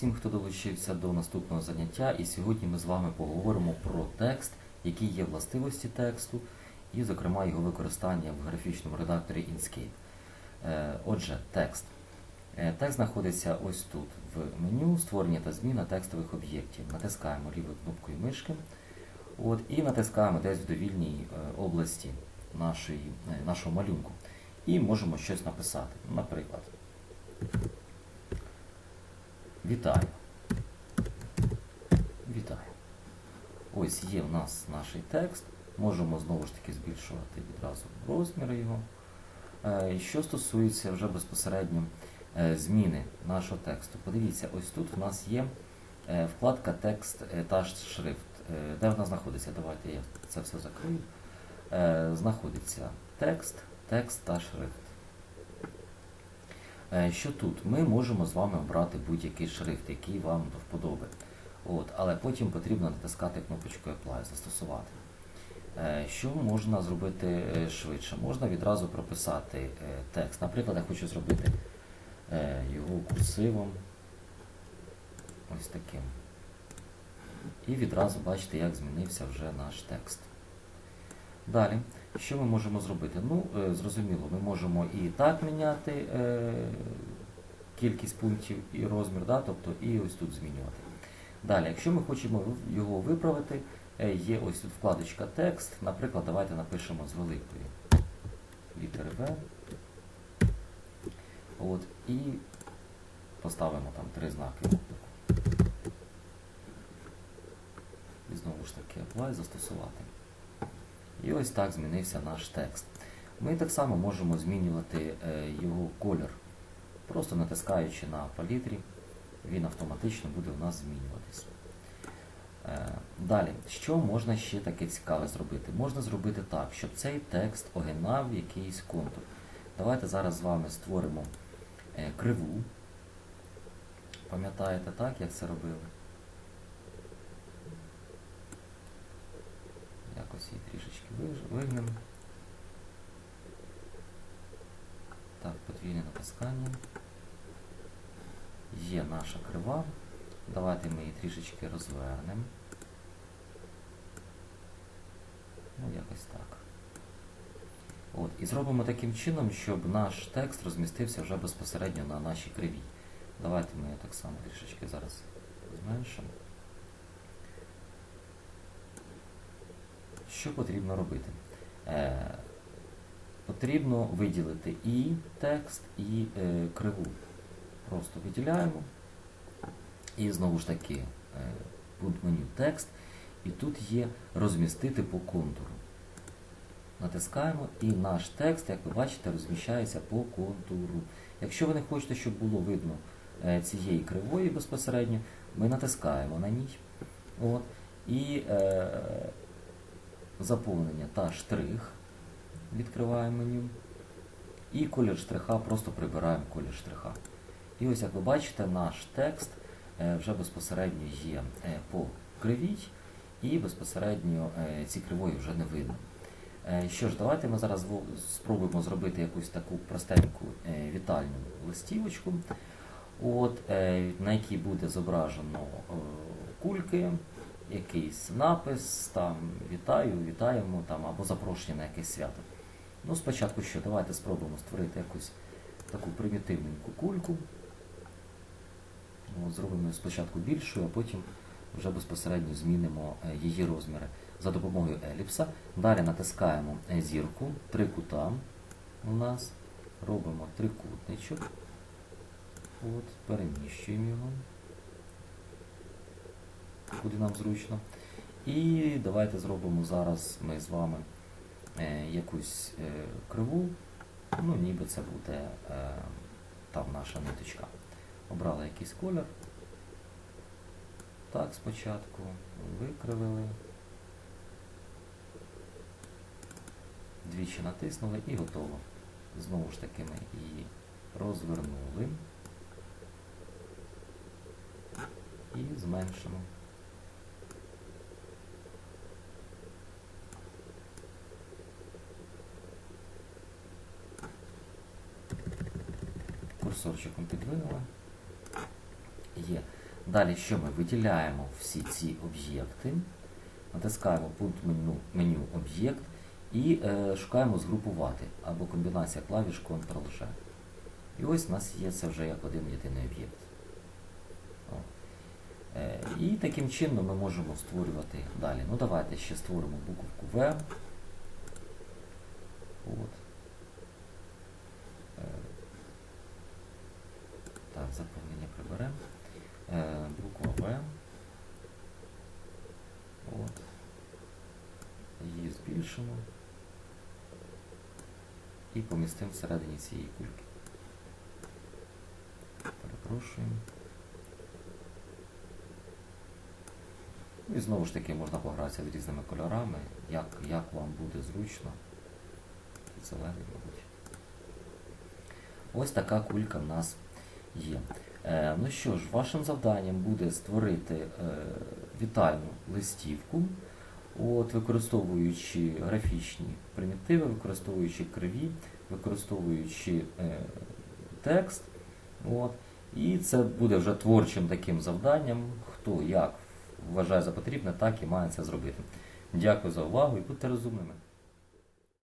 всім, хто долучився до наступного заняття. І сьогодні ми з вами поговоримо про текст, які є властивості тексту, і, зокрема, його використання в графічному редакторі Inkscape. Е, Отже, текст. Е, Текст знаходиться ось тут в меню створення та зміна текстових об'єктів. Натискаємо лівою кнопкою мишки от, і натискаємо десь в довільній е, області нашої, нашого малюнку. І можемо щось написати. Наприклад, Вітаю. Вітаю. Ось є в нас наш текст. Можемо знову ж таки збільшувати відразу розміри його. Е, Що стосується вже безпосередньо е, зміни нашого тексту. Подивіться, ось тут в нас є е, вкладка текст та шрифт. Де вона знаходиться? Давайте я це все закрию. Знаходиться текст, текст та шрифт. Е, Що тут? Ми можемо з вами обрати будь-який шрифт, який вам до вподоби. От, але потім потрібно натискати кнопочку Apply, застосувати. Е, Що можна зробити е, швидше? Можна відразу прописати текст. Наприклад, я хочу зробити його курсивом. Ось таким. І відразу бачите, як змінився вже наш текст. Далі, що ми можемо зробити? Ну, е, зрозуміло, ми можемо і так міняти е, кількість пунктів і розмір, да? тобто і ось тут змінювати. Далі, якщо ми хочемо його виправити, е, є ось тут вкладочка текст. Наприклад, давайте напишемо з великої літери В. От, і поставимо там три знаки. І знову ж таки apply застосувати. І ось так змінився наш текст. Ми так само можемо змінювати е, його колір, просто натискаючи на палітрі, він автоматично буде у нас змінюватись. Е, Далі, що можна ще таке цікаве зробити? Можна зробити так, щоб цей текст огинав якийсь контур. Давайте зараз з вами створимо е, криву. Пам'ятаєте так, як це робили? Якось її трішечки вигнемо. Так, подвійне натискання. Є наша крива. Давайте ми її трішечки розвернемо. Ну, якось так. От, і зробимо таким чином, щоб наш текст розмістився вже безпосередньо на нашій кривій. Давайте ми її так само трішечки зараз зменшимо. Що потрібно робити? Е, потрібно виділити і текст, і е, криву. Просто виділяємо. І знову ж таки е, пункт меню текст. І тут є розмістити по контуру. Натискаємо і наш текст, як ви бачите, розміщається по контуру. Якщо ви не хочете, щоб було видно е, цієї кривої безпосередньо, ми натискаємо на ній. От, і е, заповнення та штрих. Відкриваємо меню. І колір штриха просто прибираємо колір штриха. І ось, як ви бачите, наш текст е, вже безпосередньо є е, по кривій, і безпосередньо е, ці кривої вже не видно. Що ж, давайте ми зараз спробуємо зробити якусь таку простеньку вітальну листівочку, от, на якій буде зображено кульки, якийсь напис, там вітаю, вітаємо там, або запрошення на якесь свято. Ну, спочатку що? Давайте спробуємо створити якусь таку примітивненьку кульку. От, зробимо її спочатку більшою, а потім вже безпосередньо змінимо е, її розміри за допомогою еліпса. Далі натискаємо е, зірку, три кута у нас, робимо трикутничок. От, переміщуємо його, куди нам зручно. І давайте зробимо зараз ми з вами е, якусь е, криву, ну ніби це буде е, там наша ниточка. Обрали якийсь колір. Так, спочатку викривили. Двічі натиснули і готово. Знову ж таки ми її розвернули і зменшимо. Курсорчиком підвинули. Є. Далі що ми виділяємо всі ці об'єкти, натискаємо пункт меню, меню об'єкт і е, шукаємо згрупувати або комбінація клавіш Ctrl-G. І ось у нас є це вже як один єдиний об'єкт. Е, І таким чином ми можемо створювати далі. Ну давайте ще створимо буковку В. От. Е, Так, заповнення приберемо. Е, Буква В. От. Її збільшимо. І помістимо всередині цієї кульки. Перепрошуємо. Ну І знову ж таки можна погратися з різними кольорами, як, як вам буде зручно. Зелений, мабуть. Ось така кулька в нас є. Е, ну що ж, вашим завданням буде створити е, вітальну листівку, от, використовуючи графічні примітиви, використовуючи криві, використовуючи е, текст. От, і це буде вже творчим таким завданням. Хто як вважає за потрібне, так і має це зробити. Дякую за увагу і будьте розумними.